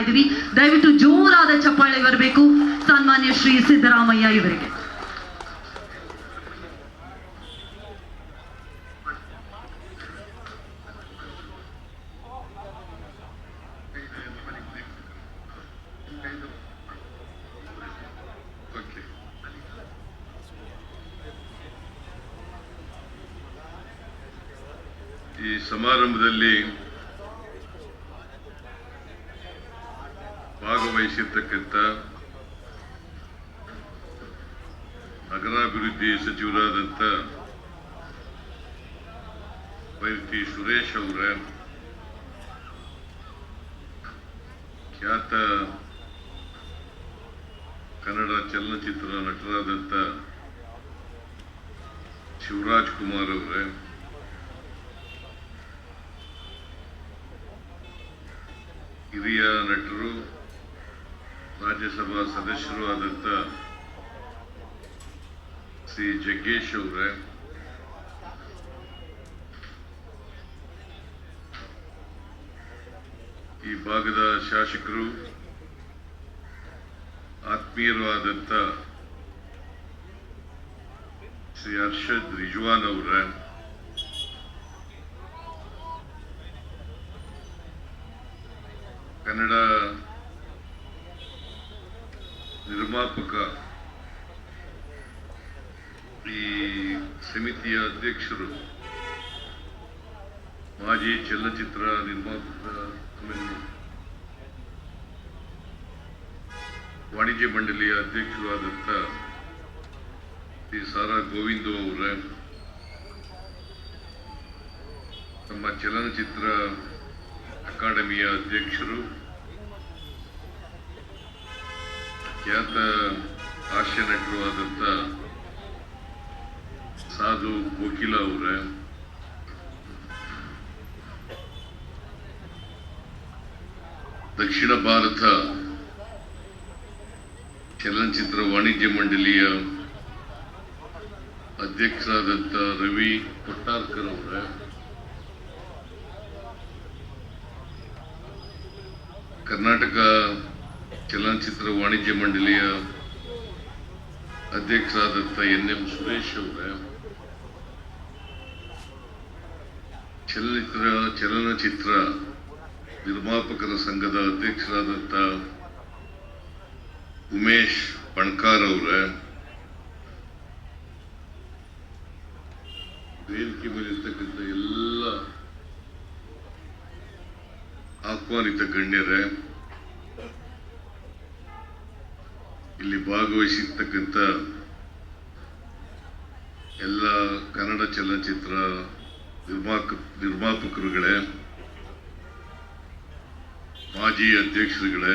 ಇದ್ದೀವಿ. ದಯವಿಟ್ಟು ಜೋರಾದ ಚಪ್ಪಾಳೆ ಬರಬೇಕು. ಸನ್ಮಾನ್ಯ ಶ್ರೀ ಸಿದ್ದರಾಮಯ್ಯ ಇವರಿಗೆ. ಈ ಸಮಾರಂಭದಲ್ಲಿ ಭಾಗವಹಿಸಿರ್ತಕ್ಕಂಥ ನಗರಾಭಿವೃದ್ಧಿ ಸಚಿವರಾದಂಥ ಬೈರತಿ ಸುರೇಶ್ ಅವರ, ಖ್ಯಾತ ಕನ್ನಡ ಚಲನಚಿತ್ರ ನಟರಾದಂಥ ಶಿವರಾಜ್ ಕುಮಾರ್ ಅವರೇ, ಹಿರಿಯ ನಟರು ರಾಜ್ಯಸಭಾ ಸದಸ್ಯರು ಆದಂಥ ಶ್ರೀ ಜಗ್ಗೇಶ್ ಅವರೇ, ಈ ಭಾಗದ ಶಾಸಕರು ಆತ್ಮೀಯರು ಆದಂಥ ಶ್ರೀ ಹರ್ಷದ್ ರಿಜ್ವಾನ್ ಅವರ, ಕನ್ನಡ ನಿರ್ಮಾಪಕ ಈ ಸಮಿತಿಯ ಅಧ್ಯಕ್ಷರು, ಮಾಜಿ ಚಲನಚಿತ್ರ ನಿರ್ಮಾಪಕ ವಾಣಿಜ್ಯ ಮಂಡಳಿಯ ಅಧ್ಯಕ್ಷರು ಆದಂಥ ಶ್ರೀ ಸಾರಾ ಗೋವಿಂದು ಅವರ, ನಮ್ಮ ಚಲನಚಿತ್ರ ಅಕಾಡೆಮಿಯ ಅಧ್ಯಕ್ಷರು ಖ್ಯಾತ ಹಾಸ್ಯ ನಟರು ಆದಂಥ ಸಾಧು ಕೋಕಿಲ ಅವರ. ದಕ್ಷಿಣ ಭಾರತ ಚಲನಚಿತ್ರ ವಾಣಿಜ್ಯ ಮಂಡಳಿಯ ಅಧ್ಯಕ್ಷರಾದಂಥ ರವಿ ಕೊಟ್ಟಾರ್ಕರ್ ಅವರ. ಕರ್ನಾಟಕ ಚಲನಚಿತ್ರ ವಾಣಿಜ್ಯ ಮಂಡಳಿಯ ಅಧ್ಯಕ್ಷರಾದಂಥ ಎನ್ ಎಂ ಸುರೇಶ್ ಅವರೇ, ಚಲನಚಿತ್ರ ಚಲನಚಿತ್ರ ನಿರ್ಮಾಪಕರ ಸಂಘದ ಅಧ್ಯಕ್ಷರಾದಂಥ ಉಮೇಶ್ ಪಣ್ಕಾರ್ ಅವರೇ ವೇದಿಕೆ ಮೇಲೆ ಇರ್ತಕ್ಕಂಥ ಎಲ್ಲ ಆಹ್ವಾನಿತ ಗಣ್ಯರೇ ಇಲ್ಲಿ ಭಾಗವಹಿಸಿರ್ತಕ್ಕಂಥ ಎಲ್ಲ ಕನ್ನಡ ಚಲನಚಿತ್ರ ನಿರ್ಮಾಕ, ನಿರ್ಮಾಪಕರುಗಳೇ, ಮಾಜಿ ಅಧ್ಯಕ್ಷರುಗಳೇ,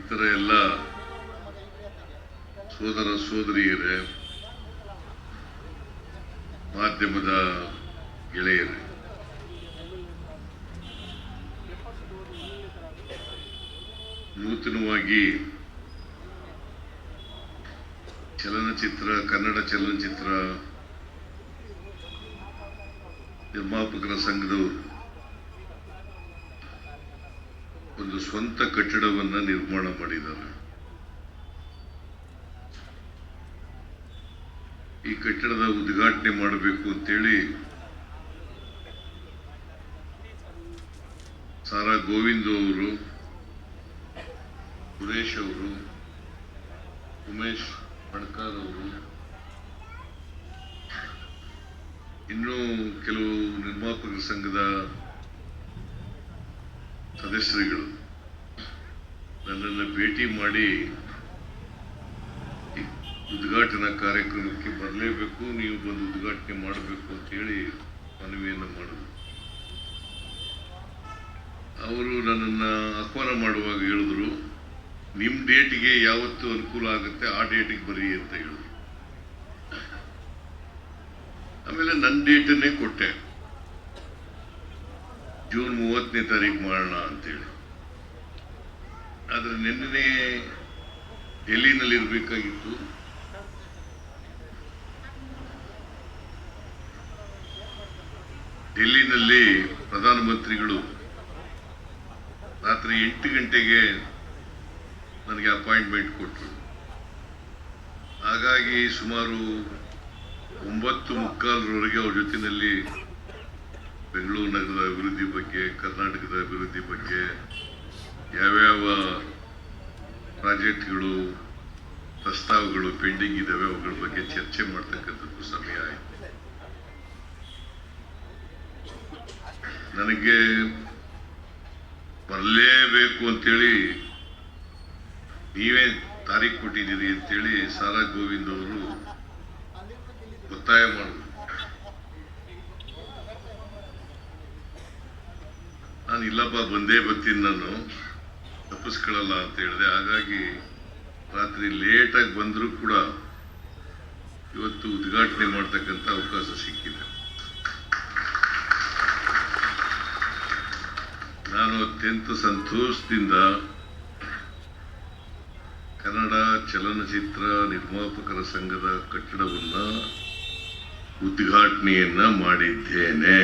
ಇತರ ಎಲ್ಲ ಸೋದರ ಸೋದರಿಯರೇ, ಮಾಧ್ಯಮದ ಗೆಳೆಯರೇ. ನೂತನವಾಗಿ ಚಲನಚಿತ್ರ, ಕನ್ನಡ ಚಲನಚಿತ್ರ ನಿರ್ಮಾಪಕರ ಸಂಘದವರು ಒಂದು ಸ್ವಂತ ಕಟ್ಟಡವನ್ನ ನಿರ್ಮಾಣ ಮಾಡಿದ್ದಾರೆ. ಈ ಕಟ್ಟಡದ ಉದ್ಘಾಟನೆ ಮಾಡಬೇಕು ಅಂತೇಳಿ ಸಾರಾ ಗೋವಿಂದು ಅವರು ಸುರೇಶ್ ಅವರು, ಉಮೇಶ್ ಬಣ್ಕಾರ್ ಅವರು, ಇನ್ನೂ ಕೆಲವು ನಿರ್ಮಾಪಕ ಸಂಘದ ಸದಸ್ಯರುಗಳು ನನ್ನನ್ನು ಭೇಟಿ ಮಾಡಿ ಉದ್ಘಾಟನಾ ಕಾರ್ಯಕ್ರಮಕ್ಕೆ ಬರಲೇಬೇಕು, ನೀವು ಬಂದು ಉದ್ಘಾಟನೆ ಮಾಡಬೇಕು ಅಂತ ಹೇಳಿ ಮನವಿಯನ್ನು ಮಾಡಿದರು. ಅವರು ನನ್ನನ್ನು ಆಹ್ವಾನ ಮಾಡುವಾಗ ಹೇಳಿದ್ರು ನಿಮ್ಮ ಡೇಟಿಗೆ ಯಾವತ್ತು ಅನುಕೂಲ ಆಗುತ್ತೆ, ಆ ಡೇಟಿಗೆ ಬರೀ ಅಂತ ಹೇಳಿದ್ರು ಆಮೇಲೆ ನನ್ನ ಡೇಟನ್ನೇ ಕೊಟ್ಟೆ. ಜೂನ್ ಮೂವತ್ತನೇ ತಾರೀಕು ಮಾಡೋಣ ಅಂತೇಳಿ ಆದರೆ ನಿನ್ನೆ ಡೆಲ್ಲಿನಲ್ಲಿ ಇರಬೇಕಾಗಿತ್ತು. ಡೆಲ್ಲಿನಲ್ಲಿ ಪ್ರಧಾನಮಂತ್ರಿಗಳು ರಾತ್ರಿ ಎಂಟು ಗಂಟೆಗೆ ನನಗೆ ಅಪಾಯಿಂಟ್ಮೆಂಟ್ ಕೊಟ್ಟರು ಹಾಗಾಗಿ ಸುಮಾರು ಒಂಬತ್ತು ಮುಕ್ಕಾಲರವರೆಗೆ ಅವ್ರ ಜೊತೆಯಲ್ಲಿ ಬೆಂಗಳೂರು ನಗರದ ಅಭಿವೃದ್ಧಿ ಬಗ್ಗೆ, ಕರ್ನಾಟಕದ ಅಭಿವೃದ್ಧಿ ಬಗ್ಗೆ, ಯಾವ್ಯಾವ ಪ್ರಾಜೆಕ್ಟ್ಗಳು, ಪ್ರಸ್ತಾವಗಳು ಪೆಂಡಿಂಗ್ ಇದ್ದಾವೆ ಅವುಗಳ ಬಗ್ಗೆ ಚರ್ಚೆ ಮಾಡ್ತಕ್ಕಂಥದ್ದು ಸಮಯ ಆಯಿತು. ನನಗೆ ಬರಲೇಬೇಕು ಅಂತೇಳಿ ನೀವೇ ತಾರೀಖು ಕೊಟ್ಟಿದ್ದೀರಿ ಅಂತೇಳಿ ಸಾರಾ ಗೋವಿಂದ್ ಅವರು ಒತ್ತಾಯ ಮಾಡಿದ್ರು. ನಾನು ಇಲ್ಲಪ್ಪ, ಬಂದೇ ಬರ್ತೀನಿ ನಾನು. ತಪ್ಪಿಸ್ಕೊಳ್ಳಲ್ಲ ಅಂತ ಹೇಳಿದೆ. ಹಾಗಾಗಿ ರಾತ್ರಿ ಲೇಟಾಗಿ ಬಂದರೂ ಕೂಡ ಇವತ್ತು ಉದ್ಘಾಟನೆ ಮಾಡ್ತಕ್ಕಂಥ ಅವಕಾಶ ಸಿಕ್ಕಿದೆ. ನಾನು ಅತ್ಯಂತ ಸಂತೋಷದಿಂದ ಕನ್ನಡ ಚಲನಚಿತ್ರ ನಿರ್ಮಾಪಕರ ಸಂಘದ ಕಟ್ಟಡವನ್ನ ಉದ್ಘಾಟನೆಯನ್ನ ಮಾಡಿದ್ದೇನೆ.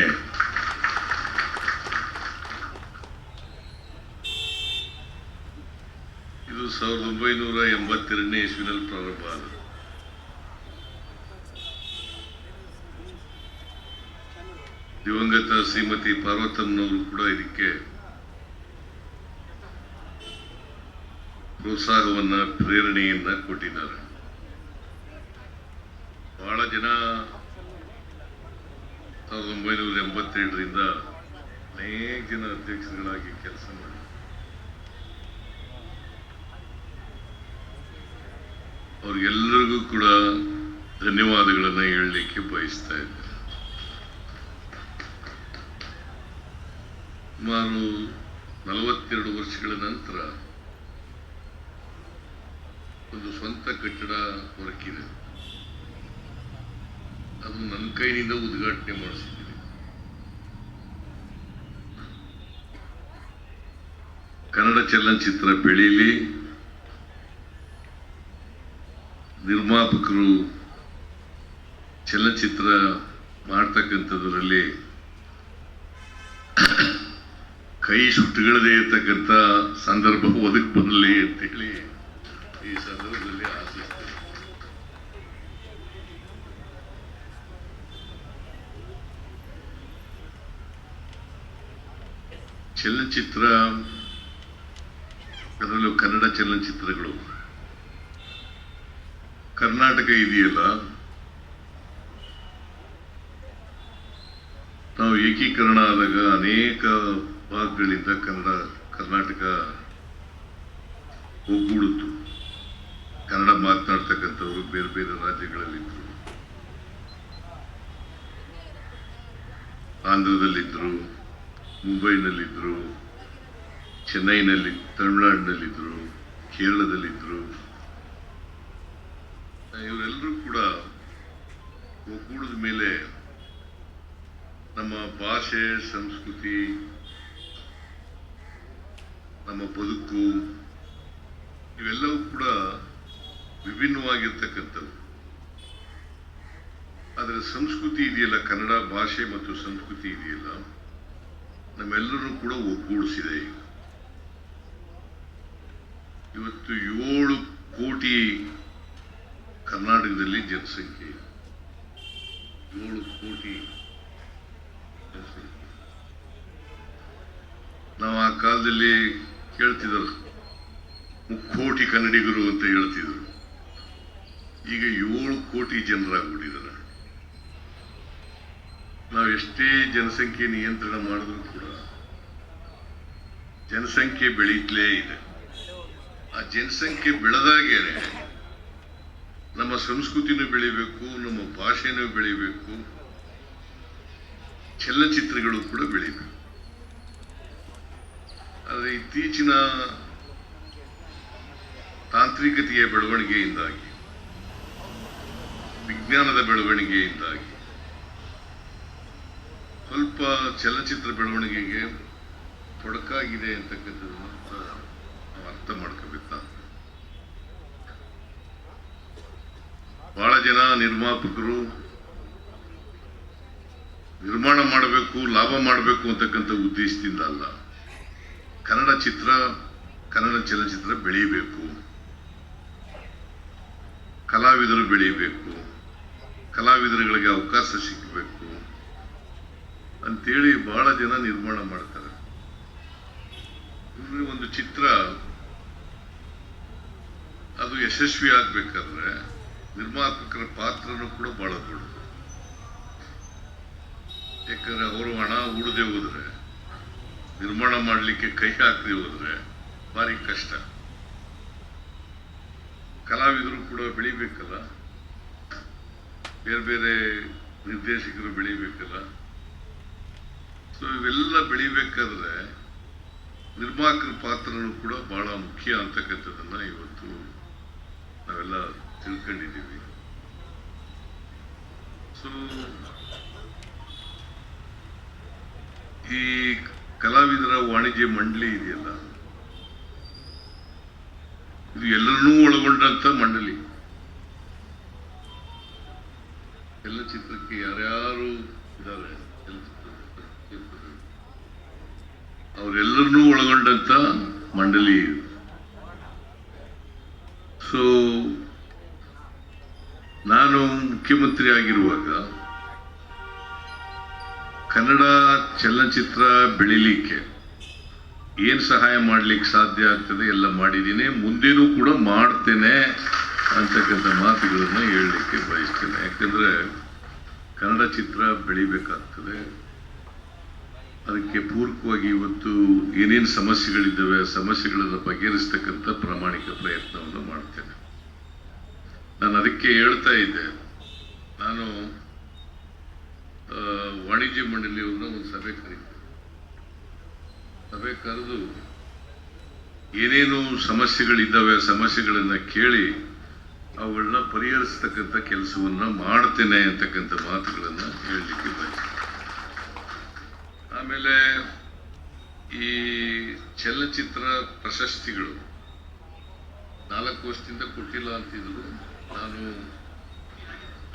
ಇದು ಸಾವಿರದ ಒಂಬೈನೂರ ಎಂಬತ್ತೆರಡನೇ ಇಸ್ವಿನಲ್ಲಿ ಪ್ರಾರಂಭ ಆದ ದಿವಂಗತ ಶ್ರೀಮತಿ ಪಾರ್ವತಮ್ಮನವರು ಕೂಡ ಇದಕ್ಕೆ ಪ್ರೋತ್ಸಾಹವನ್ನ, ಪ್ರೇರಣೆಯನ್ನ ಕೊಟ್ಟಿದ್ದಾರೆ. ಬಹಳ ಜನ ಸಾವಿರದ ಒಂಬೈನೂರ ಎಂಬತ್ತೆರಡರಿಂದ ಅನೇಕ ಜನ ಅಧ್ಯಕ್ಷರುಗಳಾಗಿ ಕೆಲಸ ಮಾಡಿ ಅವ್ರಿಗೆಲ್ಲರಿಗೂ ಕೂಡ ಧನ್ಯವಾದಗಳನ್ನು ಹೇಳಲಿಕ್ಕೆ ಬಯಸ್ತಾ ಇದ್ದೇನೆ. ಸುಮಾರು ನಲವತ್ತೆರಡು ವರ್ಷಗಳ ನಂತರ ಒಂದು ಸ್ವಂತ ಕಟ್ಟಡ ಹೊರಕಿದೆ ಅದು ನನ್ನ ಕೈನಿಂದ ಉದ್ಘಾಟನೆ ಮಾಡಿಸಿದ್ದೀನಿ. ಕನ್ನಡ ಚಲನಚಿತ್ರ ಬೆಳೀಲಿ. ನಿರ್ಮಾಪಕರು ಚಲನಚಿತ್ರ ಮಾಡ್ತಕ್ಕಂಥದ್ರಲ್ಲಿ ಕೈ ಸುಟ್ಟುಗಳದೇ ಇರ್ತಕ್ಕಂಥ ಸಂದರ್ಭ ಒದಗಿ ಬರಲಿ ಅಂತೇಳಿ ಈ ಸಂದರ್ಭದಲ್ಲಿ ಆಶಿಸ್ತೇನೆ ಚಲನಚಿತ್ರ, ಅದರಲ್ಲೂ ಕನ್ನಡ ಚಲನಚಿತ್ರಗಳು. ಕರ್ನಾಟಕ ಇದೆಯಲ್ಲ, ನಾವು ಏಕೀಕರಣ ಆದಾಗ ಅನೇಕ ಭಾಗಗಳಿಂದ ಕನ್ನಡ, ಕರ್ನಾಟಕ ಒಗ್ಗೂಡಿತು ಕನ್ನಡ ಮಾತನಾಡ್ತಕ್ಕಂಥವ್ರು ಬೇರೆ ಬೇರೆ ರಾಜ್ಯಗಳಲ್ಲಿದ್ದರು ಆಂಧ್ರದಲ್ಲಿದ್ದರು ಮುಂಬೈನಲ್ಲಿದ್ದರು ಚೆನ್ನೈನಲ್ಲಿ ತಮಿಳುನಾಡಿನಲ್ಲಿದ್ದರು ಕೇರಳದಲ್ಲಿದ್ದರು ಇವರೆಲ್ಲರೂ ಕೂಡ ಒಗ್ಗೂಡಿದ ಮೇಲೆ ನಮ್ಮ ಭಾಷೆ, ಸಂಸ್ಕೃತಿ, ನಮ್ಮ ಬದುಕು, ಇವೆಲ್ಲವೂ ಕೂಡ ವಿಭಿನ್ನವಾಗಿರ್ತಕ್ಕಂಥವು ಆದರೆ ಸಂಸ್ಕೃತಿ ಇದೆಯಲ್ಲ, ಕನ್ನಡ ಭಾಷೆ ಮತ್ತು ಸಂಸ್ಕೃತಿ ಇದೆಯಲ್ಲ ನಮ್ಮೆಲ್ಲರೂ ಕೂಡ ಒಗ್ಗೂಡಿಸಿದೆ ಈಗ. ಇವತ್ತು ಏಳು ಕೋಟಿ ಕರ್ನಾಟಕದಲ್ಲಿ ಜನಸಂಖ್ಯೆ. ಏಳು ಕೋಟಿ ಜನಸಂಖ್ಯೆ. ನಾವು ಆ ಕಾಲದಲ್ಲಿ ಕೇಳ್ತಿದ್ರು ಮುಕ್ಕೋಟಿ ಕನ್ನಡಿಗರು ಅಂತ ಹೇಳ್ತಿದ್ರು. ಈಗ ಏಳು ಕೋಟಿ ಜನರಾಗ್ಬಿಟ್ಟಿದ್ದಾರೆ ನಾವು ಎಷ್ಟೇ ಜನಸಂಖ್ಯೆ ನಿಯಂತ್ರಣ ಮಾಡಿದ್ರು ಕೂಡ ಜನಸಂಖ್ಯೆ ಬೆಳೀತಲೇ ಇದೆ. ಆ ಜನಸಂಖ್ಯೆ ಬೆಳೆದಾಗೇನೆ ನಮ್ಮ ಸಂಸ್ಕೃತಿನೂ ಬೆಳಿಬೇಕು, ನಮ್ಮ ಭಾಷೆನೂ ಬೆಳಿಬೇಕು, ಚಲನಚಿತ್ರಗಳು ಕೂಡ ಬೆಳಿಬೇಕು. ಆದರೆ ಇತ್ತೀಚಿನ ತಾಂತ್ರಿಕತೆಯ ಬೆಳವಣಿಗೆಯಿಂದಾಗಿ ವಿಜ್ಞಾನದ ಬೆಳವಣಿಗೆಯಿಂದಾಗಿ. ಸ್ವಲ್ಪ ಚಲನಚಿತ್ರ ಬೆಳವಣಿಗೆಗೆ ತೊಡಕಾಗಿದೆ ಅಂತಕ್ಕಂಥದ್ದನ್ನು ನಾವು ಅರ್ಥ ಮಾಡ್ಕೋಬೇಕ ಬಹಳ ಜನ ನಿರ್ಮಾಪಕರು ನಿರ್ಮಾಣ ಮಾಡಬೇಕು, ಲಾಭ ಮಾಡಬೇಕು ಅಂತಕ್ಕಂಥ ಉದ್ದೇಶದಿಂದ ಅಲ್ಲ. ಕನ್ನಡ ಚಿತ್ರ, ಕನ್ನಡ ಚಲನಚಿತ್ರ ಬೆಳೀಬೇಕು. ಕಲಾವಿದರು ಬೆಳೀಬೇಕು. ಕಲಾವಿದರುಗಳಿಗೆ ಅವಕಾಶ ಸಿಗಬೇಕು ಅಂತೇಳಿ ಬಹಳ ಜನ ನಿರ್ಮಾಣ ಮಾಡ್ತಾರೆ. ಒಂದು ಚಿತ್ರ ಅದು ಯಶಸ್ವಿ ಆಗ್ಬೇಕಾದ್ರೆ ನಿರ್ಮಾಪಕರ ಪಾತ್ರನೂ ಕೂಡ ಬಹಳ ದೊಡ್ಡದು. ಯಾಕಂದ್ರೆ ಅವರು ಹಣ ಉಡದೆ ಹೋದ್ರೆ, ನಿರ್ಮಾಣ ಮಾಡಲಿಕ್ಕೆ ಕೈ ಹಾಕದೆ ಹೋದ್ರೆ ಭಾರಿ ಕಷ್ಟ. ಕಲಾವಿದರು ಕೂಡ ಬೆಳಿಬೇಕಲ್ಲ? ಬೇರೆ ಬೇರೆ ನಿರ್ದೇಶಕರು ಬೆಳಿಬೇಕಲ್ಲ? ಸೊ ಇವೆಲ್ಲ ಬೆಳಿಬೇಕಾದ್ರೆ ನಿರ್ಮಾಕರ ಪಾತ್ರನೂ ಕೂಡ ಬಹಳ ಮುಖ್ಯ ಅಂತಕ್ಕಂಥದ್ದನ್ನ ಇವತ್ತು ನಾವೆಲ್ಲ ತಿಳ್ಕೊಂಡಿದ್ದೀವಿ. ಸೊ ಈ ಕಲಾವಿದರ ವಾಣಿಜ್ಯ ಮಂಡಳಿ ಇದೆಯಲ್ಲ? ಇದು ಎಲ್ಲರನ್ನೂ ಒಳಗೊಂಡಂತ ಮಂಡಳಿ. ಎಲ್ಲ ಚಿತ್ರಕ್ಕೆ ಯಾರ್ಯಾರು ಇದ್ದಾರೆ? ಅವರೆಲ್ಲರನ್ನೂ ಒಳಗೊಂಡಂತ ಮಂಡಳಿ ಸೊ ನಾನು ಮುಖ್ಯಮಂತ್ರಿ ಆಗಿರುವಾಗ ಕನ್ನಡ ಚಲನಚಿತ್ರ ಬೆಳಿಲಿಕ್ಕೆ ಏನ್ ಸಹಾಯ ಮಾಡ್ಲಿಕ್ಕೆ ಸಾಧ್ಯ ಆಗ್ತದೆ ಎಲ್ಲ ಮಾಡಿದ್ದೀನಿ ಮುಂದೇನೂ ಕೂಡ ಮಾಡ್ತೇನೆ. ಅಂತಕ್ಕಂಥ ಮಾತುಗಳನ್ನು ಹೇಳಲಿಕ್ಕೆ ಬಯಸ್ತೇನೆ. ಯಾಕಂದ್ರೆ ಕನ್ನಡ ಚಿತ್ರ ಬೆಳಿಬೇಕಾಗ್ತದೆ. ಅದಕ್ಕೆ ಪೂರಕವಾಗಿ ಇವತ್ತು ಏನೇನು ಸಮಸ್ಯೆಗಳಿದ್ದಾವೆ, ಆ ಸಮಸ್ಯೆಗಳನ್ನು ಬಗೆಹರಿಸ್ತಕ್ಕಂಥ ಪ್ರಾಮಾಣಿಕ ಪ್ರಯತ್ನವನ್ನು ಮಾಡ್ತೇನೆ. ನಾನು ಅದಕ್ಕೆ ಹೇಳ್ತಾ ಇದ್ದೆ. ನಾನು ವಾಣಿಜ್ಯ ಮಂಡಳಿಯವ್ರನ್ನ ಒಂದು ಸಭೆ ಕರೀತೀನಿ. ಸಭೆ ಕರೆದು ಏನೇನು ಸಮಸ್ಯೆಗಳಿದ್ದಾವೆ, ಆ ಸಮಸ್ಯೆಗಳನ್ನ ಕೇಳಿ ಅವುಗಳನ್ನ ಪರಿಹರಿಸತಕ್ಕಂಥ ಕೆಲಸವನ್ನ ಮಾಡ್ತೇನೆ ಅಂತಕ್ಕಂಥ ಮಾತುಗಳನ್ನ ಹೇಳಲಿಕ್ಕೆ ಬಯಸ ಆಮೇಲೆ ಈ ಚಲನಚಿತ್ರ ಪ್ರಶಸ್ತಿಗಳು ನಾಲ್ಕು ವರ್ಷದಿಂದ ಕೊಟ್ಟಿಲ್ಲ ಅಂತಿದ್ರು. ನಾನು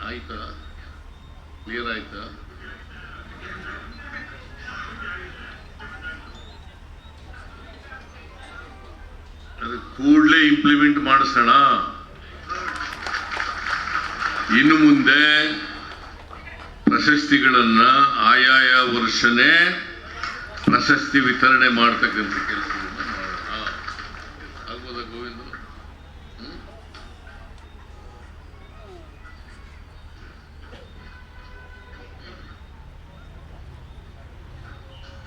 ಆಯ್ತಾ? ಕ್ಲಿಯರ್ ಆಯ್ತಾ? ಅದು ಕೂಡಲೇ ಇಂಪ್ಲಿಮೆಂಟ್ ಮಾಡಿಸೋಣ. ಇನ್ನು ಮುಂದೆ ಪ್ರಶಸ್ತಿಗಳನ್ನು ಆಯಾಯ ವರ್ಷನೇ ಪ್ರಶಸ್ತಿ ವಿತರಣೆ ಮಾಡ್ತಕ್ಕಂಥ ಕೆಲಸ ಗೋವಿಂದ?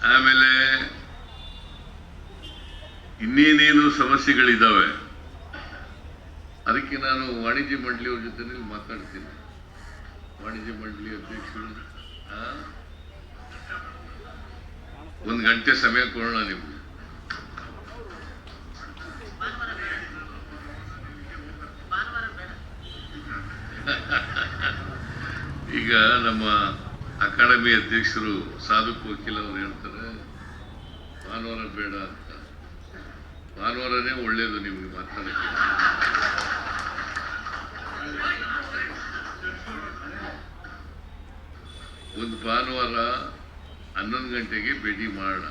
ಆಮೇಲೆ ಇನ್ನೇನೇನು ಸಮಸ್ಯೆಗಳಿದ್ದಾವೆ ಅದಕ್ಕೆ ನಾನು ವಾಣಿಜ್ಯ ಮಂಡಳಿಯವ್ರ ಜೊತೆ ಮಾತಾಡ್ತೀನಿ. ವಾಣಿಜ್ಯ ಮಂಡಳಿ ಅಧ್ಯಕ್ಷರು ಒಂದು ಗಂಟೆ ಸಮಯ ಕೊಡೋಣ ನಿಮ್ಗೆ ಈಗ ನಮ್ಮ ಅಕಾಡೆಮಿ ಅಧ್ಯಕ್ಷರು ಸಾಧು ವಕೀಲ್ ಅವರು ಹೇಳ್ತಾರೆ, ಭಾನುವಾರ ಬೇಡ ಅಂತ. ಭಾನುವಾರನೇ ಒಳ್ಳೆಯದು ನಿಮಗೆ ಮಾತಾಡಕ್ಕೆ. ಒಂದು ಭಾನುವಾರ ಹನ್ನೊಂದು ಗಂಟೆಗೆ ಭೇಟಿ ಮಾಡೋಣ.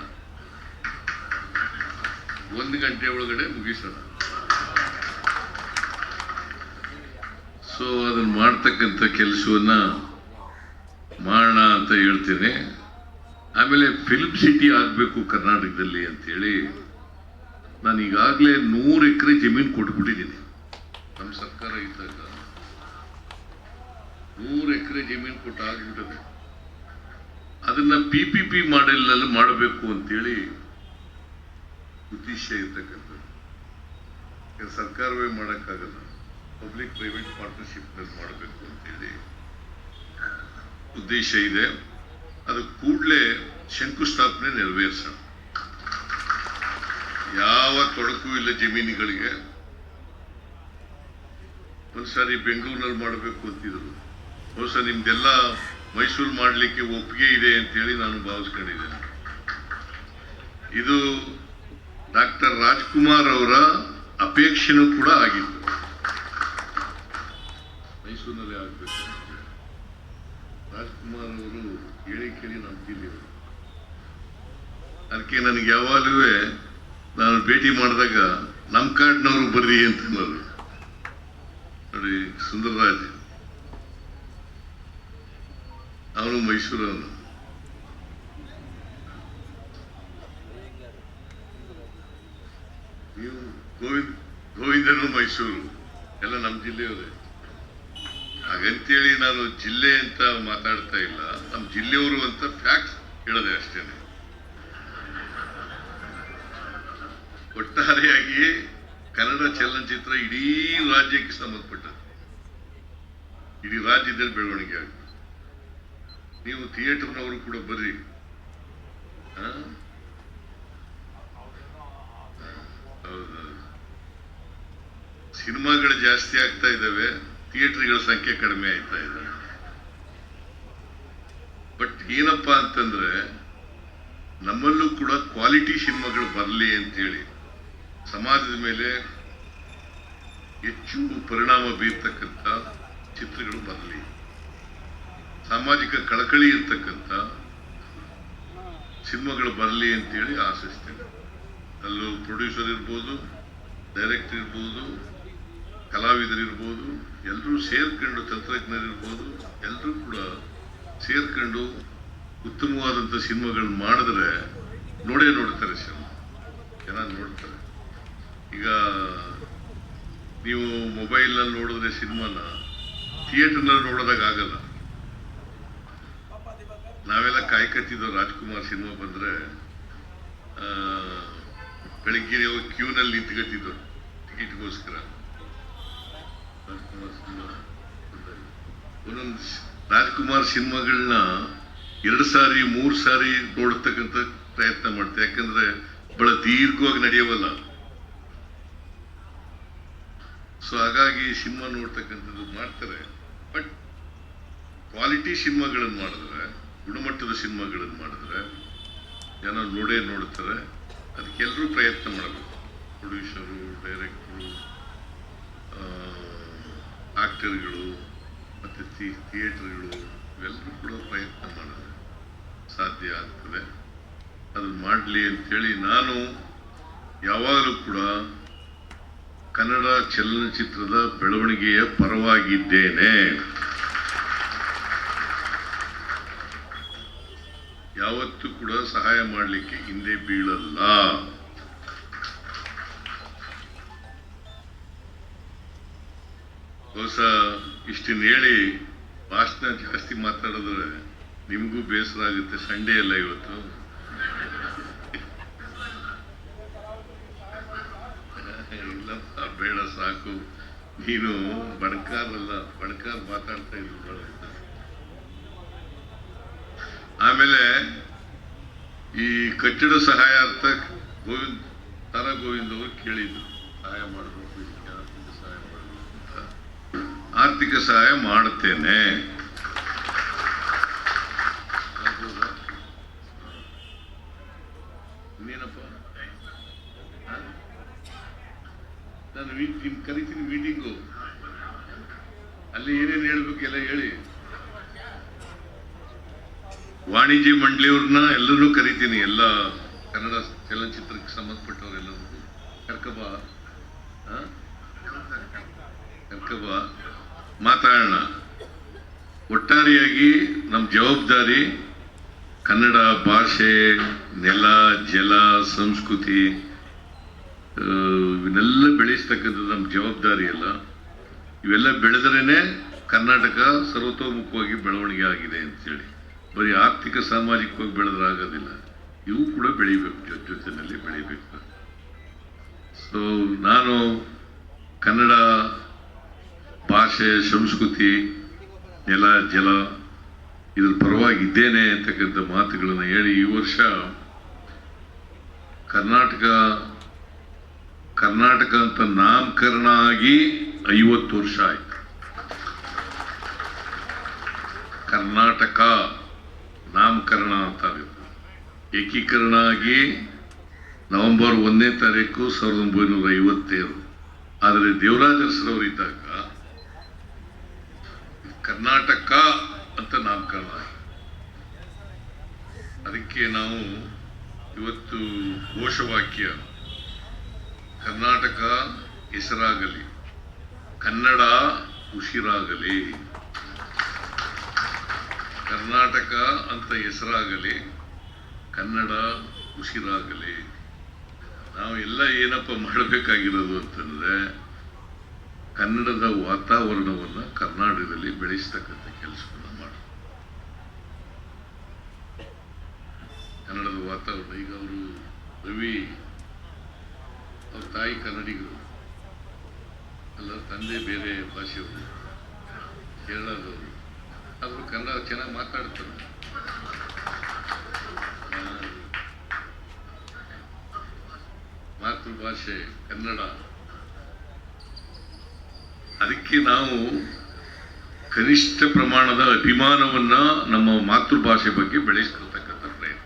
ಒಂದು ಗಂಟೆ ಒಳಗಡೆ ಮುಗಿಸೋಣ. ಸೊ ಅದನ್ನ ಮಾಡ್ತಕ್ಕಂಥ ಕೆಲಸವನ್ನ ಮಾಡೋಣ ಅಂತ ಹೇಳ್ತೇನೆ. ಆಮೇಲೆ ಫಿಲ್ಮ್ ಸಿಟಿ ಆಗಬೇಕು ಕರ್ನಾಟಕದಲ್ಲಿ ಅಂತೇಳಿ ನಾನು ಈಗಾಗಲೇ ನೂರು ಎಕರೆ ಜಮೀನು ಕೊಟ್ಬಿಟ್ಟಿದ್ದೀನಿ. ನಮ್ಮ ಸರ್ಕಾರ ಇದ್ದಾಗ. ನೂರು ಎಕರೆ ಜಮೀನು ಕೊಟ್ಟು ಆಗಿಬಿಟ್ಟದೆ ಅದನ್ನ ಪಿ ಪಿ ಪಿ ಮಾಡೆಲ್ನಲ್ಲಿ ಮಾಡಬೇಕು ಅಂತೇಳಿ ಉದ್ದೇಶ ಇರ್ತಕ್ಕಂಥದ್ದು. ಸರ್ಕಾರವೇ ಮಾಡೋಕ್ಕಾಗಲ್ಲ ಪಬ್ಲಿಕ್ ಪ್ರೈವೇಟ್ ಪಾರ್ಟ್ನರ್ಶಿಪ್ನಲ್ಲಿ ಮಾಡಬೇಕು ಅಂತೇಳಿ ಉದ್ದೇಶ ಇದೆ. ಅದು ಕೂಡಲೇ ಶಂಕುಸ್ಥಾಪನೆ ನೆರವೇರಿಸೋಣ. ಯಾವ ತೊಡಕು ಇಲ್ಲ ಜಮೀನುಗಳಿಗೆ. ಒಂದ್ಸಾರಿ ಬೆಂಗಳೂರಿನಲ್ಲಿ ಮಾಡಬೇಕು ಅಂತಿದ್ರು. ಬಹುಶಃ ನಿಮ್ದೆಲ್ಲ ಮೈಸೂರು ಮಾಡಲಿಕ್ಕೆ ಒಪ್ಪಿಗೆ ಇದೆ ಅಂತೇಳಿ ನಾನು ಭಾವಿಸ್ಕೊಂಡಿದ್ದೇನೆ. ಇದು ಡಾಕ್ಟರ್ ರಾಜ್ಕುಮಾರ್ ಅವರ ಅಪೇಕ್ಷೆನೂ ಕೂಡ ಆಗಿತ್ತು. ಮೈಸೂರಿನಲ್ಲಿ ಆಗಬೇಕು ರಾಜ್ಕುಮಾರ್ ಅವರು ಹೇಳಿ ಕೇಳಿ ನಾನು ಇವರು ಅದಕ್ಕೆ ನನಗೆ ಯಾವಾಗಲೂ ನಾನು ಭೇಟಿ ಮಾಡಿದಾಗ ನಮ್ಮ ಕಾರ್ಡ್ನವರು ಬರ್ರಿ ಅಂತ ನೋಡಿ, ಸುಂದರರಾಜ್. ಅವನು ಮೈಸೂರವನು. ನೀವು ಗೋವಿಂದ್, ಗೋವಿಂದನು ಮೈಸೂರು, ಎಲ್ಲ ನಮ್ಮ ಜಿಲ್ಲೆಯವರೇ. ಹಾಗಂತೇಳಿ ನಾನು ಜಿಲ್ಲೆ ಅಂತ ಮಾತಾಡ್ತಾ ಇಲ್ಲ. ನಮ್ಮ ಜಿಲ್ಲೆಯವರು ಅಂತ ಫ್ಯಾಕ್ಟ್ ಹೇಳದೆ ಅಷ್ಟೇನೆ. ಒಟ್ಟಾರೆಯಾಗಿ ಕನ್ನಡ ಚಲನಚಿತ್ರ ಇಡೀ ರಾಜ್ಯಕ್ಕೆ ಸಂಬಂಧಪಟ್ಟದ್ದು. ಇಡೀ ರಾಜ್ಯದಲ್ಲಿ ಬೆಳವಣಿಗೆ ಆಗುತ್ತೆ ನೀವು ಥಿಯೇಟರ್ನವರು ಕೂಡ ಬರ್ರಿ. ಸಿನಿಮಾಗಳು ಜಾಸ್ತಿ ಆಗ್ತಾ ಇದ್ದಾವೆ ಥಿಯೇಟರ್ಗಳ ಸಂಖ್ಯೆ ಕಡಿಮೆ ಆಯ್ತಾ ಇದೆ. ಬಟ್ ಏನಪ್ಪ ಅಂತಂದ್ರೆ, ನಮ್ಮಲ್ಲೂ ಕೂಡ ಕ್ವಾಲಿಟಿ ಸಿನಿಮಾಗಳು ಬರಲಿ ಅಂತೇಳಿ, ಸಮಾಜದ ಮೇಲೆ ಹೆಚ್ಚು ಪರಿಣಾಮ ಬೀರ್ತಕ್ಕಂಥ ಚಿತ್ರಗಳು ಬರಲಿ. ಸಾಮಾಜಿಕ ಕಳಕಳಿ ಇರ್ತಕ್ಕಂಥ ಸಿನಿಮಾಗಳು ಬರಲಿ ಅಂತೇಳಿ ಆಶಿಸ್ತೇನೆ. ಅಲ್ಲೂ ಪ್ರೊಡ್ಯೂಸರ್ ಇರ್ಬೋದು ಡೈರೆಕ್ಟರ್ ಇರ್ಬೋದು, ಕಲಾವಿದರಿರ್ಬೋದು ಎಲ್ಲರೂ ಸೇರ್ಕೊಂಡು ತಂತ್ರಜ್ಞರಿರ್ಬೋದು ಎಲ್ಲರೂ ಕೂಡ ಸೇರ್ಕೊಂಡು ಉತ್ತಮವಾದಂಥ ಸಿನಿಮಾಗಳು ಮಾಡಿದ್ರೆ ನೋಡೇ ನೋಡ್ತಾರೆ ಸಿನಿಮಾ. ಜನ ನೋಡ್ತಾರೆ. ಈಗ ನೀವು ಮೊಬೈಲ್ನಲ್ಲಿ ನೋಡಿದ್ರೆ ಸಿನಿಮಾನ ಥಿಯೇಟರ್ನಲ್ಲಿ ನೋಡೋದಾಗ ಆಗಲ್ಲ. ನಾವೆಲ್ಲ ಕಾಯ್ಕತ್ತಿದ್ದೋ ರಾಜ್ಕುಮಾರ್ ಸಿನಿಮಾ ಬಂದ್ರೆ ಬೆಳಿಗ್ಗೆ ಹೋಗಿ ಕ್ಯೂನಲ್ಲಿ ನಿಂತ್ಕತ್ತಿದ್ದು ಟಿಕೆಟ್ಗೋಸ್ಕರ. ರಾಜ್ಕುಮಾರ್ ಸಿನಿಮಾ. ಒಂದೊಂದು ರಾಜ್ಕುಮಾರ್ ಸಿನಿಮಾಗಳನ್ನ ಎರಡು ಸಾರಿ, ಮೂರು ಸಾರಿ ನೋಡ್ತಕ್ಕಂಥ ಪ್ರಯತ್ನ ಮಾಡ್ತಾರೆ ಯಾಕಂದ್ರೆ ಬಹಳ ದೀರ್ಘವಾಗಿ ನಡೆಯವಲ್ಲ. ಸೊ, ಹಾಗಾಗಿ ಸಿನಿಮಾ ನೋಡ್ತಕ್ಕಂಥದ್ದು ಮಾಡ್ತಾರೆ. ಬಟ್, ಕ್ವಾಲಿಟಿ ಸಿನಿಮಾಗಳನ್ನು ಮಾಡಿದ್ರೆ ಗುಣಮಟ್ಟದ ಸಿನಿಮಾಗಳನ್ನು ಮಾಡಿದ್ರೆ ಜನ ನೋಡೇ ನೋಡ್ತಾರೆ ಅದಕ್ಕೆಲ್ಲರೂ ಪ್ರಯತ್ನ ಮಾಡಬೇಕು. ಪ್ರೊಡ್ಯೂಸರು, ಡೈರೆಕ್ಟ್ರು ಆ್ಯಕ್ಟರ್ಗಳು ಮತ್ತು ಥಿಯೇಟರ್ಗಳು, ಇವೆಲ್ಲರೂ ಕೂಡ ಪ್ರಯತ್ನ ಮಾಡಿದ್ರೆ ಸಾಧ್ಯ ಆಗ್ತದೆ. ಅದನ್ನು ಮಾಡಲಿ ಅಂತೇಳಿ ನಾನು ಯಾವಾಗಲೂ ಕೂಡ ಕನ್ನಡ ಚಲನಚಿತ್ರದ ಬೆಳವಣಿಗೆಯ ಪರವಾಗಿದ್ದೇನೆ. ಯಾವತ್ತೂ ಕೂಡ ಸಹಾಯ ಮಾಡಲಿಕ್ಕೆ ಹಿಂದೆ ಬೀಳಲ್ಲ. ಹೊಸ ಇಷ್ಟನ್ನು ಹೇಳಿ, ಭಾಷಣ ಜಾಸ್ತಿ ಮಾತಾಡಿದ್ರೆ ನಿಮಗೂ ಬೇಸರ ಆಗುತ್ತೆ, ಸಂಡೇ ಅಲ್ಲ ಇವತ್ತು. ಬೇಡ, ಸಾಕು. ನೀನು ಬಣಕಾರಲ್ಲ, ಬಣಕಾರ್ ಮಾತಾಡ್ತಾ ಇದ್ರು ಆಮೇಲೆ ಈ ಕಟ್ಟಡ ಸಹಾಯಾರ್ಥ ಗೋವಿಂದ್ ತರ ಗೋವಿಂದ್ ಅವರು ಕೇಳಿದ್ರು. ಸಹಾಯ ಮಾಡಬೇಕು ಇದಕ್ಕೆ ಆರ್ಥಿಕ ಸಹಾಯ ಮಾಡಬೇಕು ಅಂತ. ಆರ್ಥಿಕ ಸಹಾಯ ಮಾಡುತ್ತೇನೆ? ಇನ್ನೇನಪ್ಪ ನಾನು ನಿಮ್ ಕರಿತೀನಿ ಮೀಟಿಂಗು ಅಲ್ಲಿ ಏನೇನು ಹೇಳ್ಬೇಕು ಎಲ್ಲ ಹೇಳಿ. ವಾಣಿಜ್ಯ ಮಂಡಳಿಯವ್ರನ್ನ ಎಲ್ಲರೂ ಕರಿತೀನಿ. ಎಲ್ಲ ಕನ್ನಡ ಚಲನಚಿತ್ರಕ್ಕೆ ಸಂಬಂಧಪಟ್ಟವರೆಲ್ಲರೂ. ಕರ್ಕಬ. ಕರ್ಕಬಾ. ಮಾತಾಡೋಣ. ಒಟ್ಟಾರೆಯಾಗಿ ನಮ್ಮ ಜವಾಬ್ದಾರಿ ಕನ್ನಡ ಭಾಷೆ, ನೆಲ, ಜಲ, ಸಂಸ್ಕೃತಿ ಇವನ್ನೆಲ್ಲ ಬೆಳೆಸ್ತಕ್ಕಂಥದ್ದು ನಮ್ಮ ಜವಾಬ್ದಾರಿ ಅಲ್ಲ. ಇವೆಲ್ಲ ಬೆಳೆದ್ರೇ ಕರ್ನಾಟಕ ಸರ್ವತೋಮುಖವಾಗಿ ಬೆಳವಣಿಗೆ ಆಗಿದೆ ಅಂತೇಳಿ. ಬರೀ ಆರ್ಥಿಕ ಸಾಮಾಜಿಕವಾಗಿ ಬೆಳೆದ್ರಾಗೋದಿಲ್ಲ ಇವು ಕೂಡ ಬೆಳಿಬೇಕು, ಜೊತೆ ಜೊತೆಯಲ್ಲಿ ಬೆಳಿಬೇಕು. ಸೊ ನಾನು ಕನ್ನಡ ಭಾಷೆ, ಸಂಸ್ಕೃತಿ, ನೆಲ, ಜಲ ಇದ್ರ ಪರವಾಗಿದ್ದೇನೆ ಅಂತಕ್ಕಂಥ ಮಾತುಗಳನ್ನು ಹೇಳಿ ಈ ವರ್ಷ ಕರ್ನಾಟಕ ಕರ್ನಾಟಕ ಅಂತ ನಾಮಕರಣ ಆಗಿ ಐವತ್ತು ವರ್ಷ ಆಯ್ತು. ಕರ್ನಾಟಕ ನಾಮಕರಣ ಅಂತಾರೆ ಏಕೀಕರಣ ಆಗಿ ನವೆಂಬರ್ ಒಂದನೇ ತಾರೀಕು ಸಾವಿರದ ಒಂಬೈನೂರ ಐವತ್ತೇಳು. ಆದರೆ ದೇವರಾಜರಸರವರು ಇದ್ದಾಗ ಕರ್ನಾಟಕ ಅಂತ ನಾಮಕರಣ ಅದಕ್ಕೆ ನಾವು ಇವತ್ತು ಘೋಷವಾಕ್ಯ, ಕರ್ನಾಟಕ ಹೆಸರಾಗಲಿ, ಕನ್ನಡ ಉಸಿರಾಗಲಿ. ಕರ್ನಾಟಕ ಅಂತ ಹೆಸರಾಗಲಿ, ಕನ್ನಡ ಉಸಿರಾಗಲಿ, ನಾವು ಎಲ್ಲ ಏನಪ್ಪ ಮಾಡಬೇಕಾಗಿರೋದು ಅಂತಂದ್ರೆ, ಕನ್ನಡದ ವಾತಾವರಣವನ್ನು ಕರ್ನಾಟಕದಲ್ಲಿ ಬೆಳೆಸ್ತಕ್ಕಂಥ ಕೆಲಸವನ್ನು ಮಾಡ ಕನ್ನಡದ ವಾತಾವರಣ, ಈಗ ಅವರು ರವಿ ಅವ್ರ ತಾಯಿ ಕನ್ನಡಿಗರು. ಅಲ್ಲ, ತಂದೆ ಬೇರೆ ಭಾಷೆಯವರು. ಕೇರಳದವರು. ಆದರೂ ಕನ್ನಡ ಚೆನ್ನಾಗಿ ಮಾತಾಡ್ತಾರೆ. ಮಾತೃಭಾಷೆ ಕನ್ನಡ. ಅದಕ್ಕೆ ನಾವು ಕನಿಷ್ಠ ಪ್ರಮಾಣದ ಅಭಿಮಾನವನ್ನ ನಮ್ಮ ಮಾತೃಭಾಷೆ ಬಗ್ಗೆ ಬೆಳೆಸ್ಕೊಳ್ತಕ್ಕಂಥ ಪ್ರಯತ್ನ.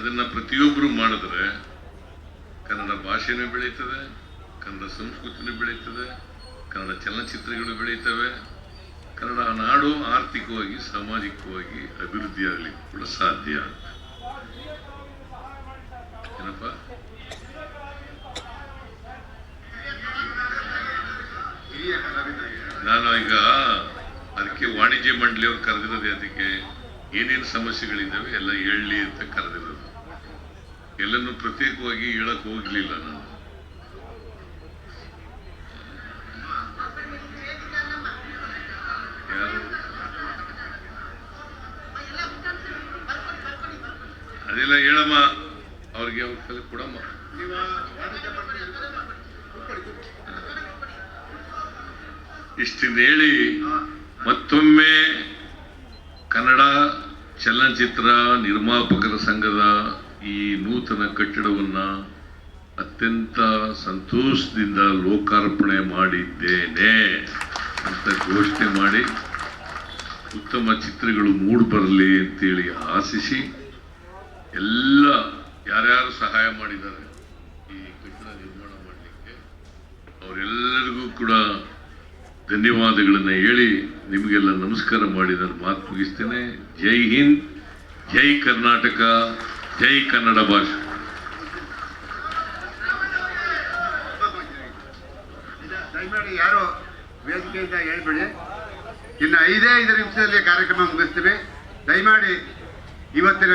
ಅದನ್ನ ಪ್ರತಿಯೊಬ್ಬರು ಮಾಡಿದ್ರೆ ಕನ್ನಡ ಭಾಷೆನೂ ಬೆಳೀತದೆ, ಕನ್ನಡ ಸಂಸ್ಕೃತಿನೂ ಬೆಳೀತದೆ ಕನ್ನಡ ಚಲನಚಿತ್ರಗಳು ಬೆಳೀತವೆ. ಕನ್ನಡ ನಾಡು ಆರ್ಥಿಕವಾಗಿ, ಸಾಮಾಜಿಕವಾಗಿ ಅಭಿವೃದ್ಧಿ ಆಗ್ಲಿಕ್ಕೆ ಕೂಡ ಸಾಧ್ಯ. ಏನಪ್ಪ? ನಾನು ಈಗ ಅದಕ್ಕೆ ವಾಣಿಜ್ಯ ಮಂಡಳಿಯವ್ರು ಕರೆದಿರೋದು ಅದಕ್ಕೆ ಏನೇನು ಸಮಸ್ಯೆಗಳಿದ್ದಾವೆ ಎಲ್ಲ ಹೇಳಲಿ ಅಂತ ಕರೆದಿರೋದು. ಎಲ್ಲನೂ ಪ್ರತ್ಯೇಕವಾಗಿ ಹೇಳಕ್ ಹೋಗ್ಲಿಲ್ಲ ನಾನು. ಇಷ್ಟಿಂದ ಹೇಳಿ ಮತ್ತೊಮ್ಮೆ ಕನ್ನಡ ಚಲನಚಿತ್ರ ನಿರ್ಮಾಪಕರ ಸಂಘದ ಈ ನೂತನ ಕಟ್ಟಡವನ್ನು ಅತ್ಯಂತ ಸಂತೋಷದಿಂದ ಲೋಕಾರ್ಪಣೆ ಮಾಡಿದ್ದೇನೆ ಅಂತ ಘೋಷಣೆ ಮಾಡಿ ಉತ್ತಮ ಚಿತ್ರಗಳು ಮೂಡಿ ಬರಲಿ ಅಂತೇಳಿ ಆಶಿಸಿ ಎಲ್ಲ ಯಾರ್ಯಾರು ಸಹಾಯ ಮಾಡಿದ್ದಾರೆ ಈ ಕಟ್ಟಡ ನಿರ್ಮಾಣ ಮಾಡಲಿಕ್ಕೆ, ಅವರೆಲ್ಲರಿಗೂ ಕೂಡ ಧನ್ಯವಾದಗಳನ್ನು ಹೇಳಿ ನಿಮಗೆಲ್ಲ ನಮಸ್ಕಾರ ಮಾಡಿ ನಾನು ಮಾತು ಮುಗಿಸ್ತೇನೆ. ಜೈ ಹಿಂದ್, ಜೈ ಕರ್ನಾಟಕ, ಜೈ ಕನ್ನಡ ಭಾಷೆ. ಯಾರು ಇನ್ನು ಐದೇ ಐದು ನಿಮಿಷದಲ್ಲಿ ಕಾರ್ಯಕ್ರಮ ಮುಗಿಸ್ತೀವಿ. ದಯಮಾಡಿ ಇವತ್ತಿನ